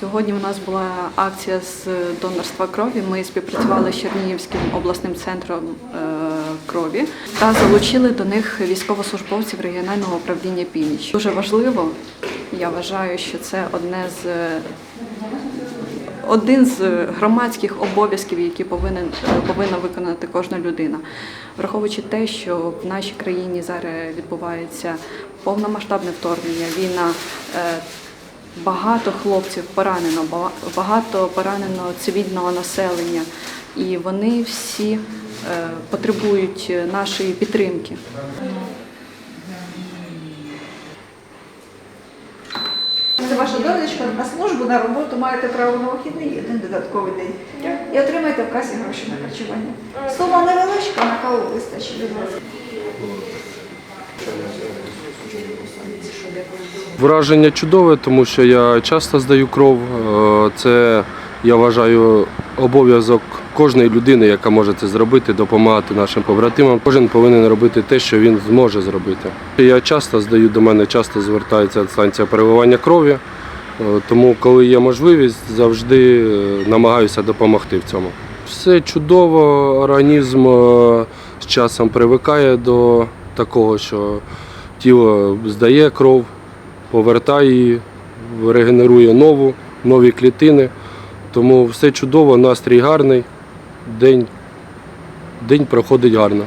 Сьогодні у нас була акція з донорства крові. Ми співпрацювали з Чернігівським обласним центром е, крові та залучили до них військовослужбовців регіонального управління Північ. Дуже важливо, я вважаю, що це одне з один з громадських обов'язків, які повинен повинна виконати кожна людина, враховуючи те, що в нашій країні зараз відбувається повномасштабне вторгнення, війна. е, Багато хлопців поранено, ба- багато поранено цивільного населення, і вони всі е, потребують нашої підтримки. Це ваша довідочка на службу, на роботу маєте право на вихідний і один додатковий день. І отримаєте в касі гроші на харчування. Сума невеличка, на каву вистачить від вас. Враження чудове, тому що я часто здаю кров. Е, Це я вважаю обов'язок кожної людини, яка може це зробити, допомагати нашим побратимам. Кожен повинен робити те, що він зможе зробити. Я часто здаю до мене, часто звертається станція переливання крові. Е, Тому, коли є можливість, завжди е, намагаюся допомогти в цьому. Все чудово, організм е, з часом привикає до такого, що тіло здає кров, повертає її, регенерує нову, нові клітини. Тому все чудово, настрій гарний, день, день проходить гарно.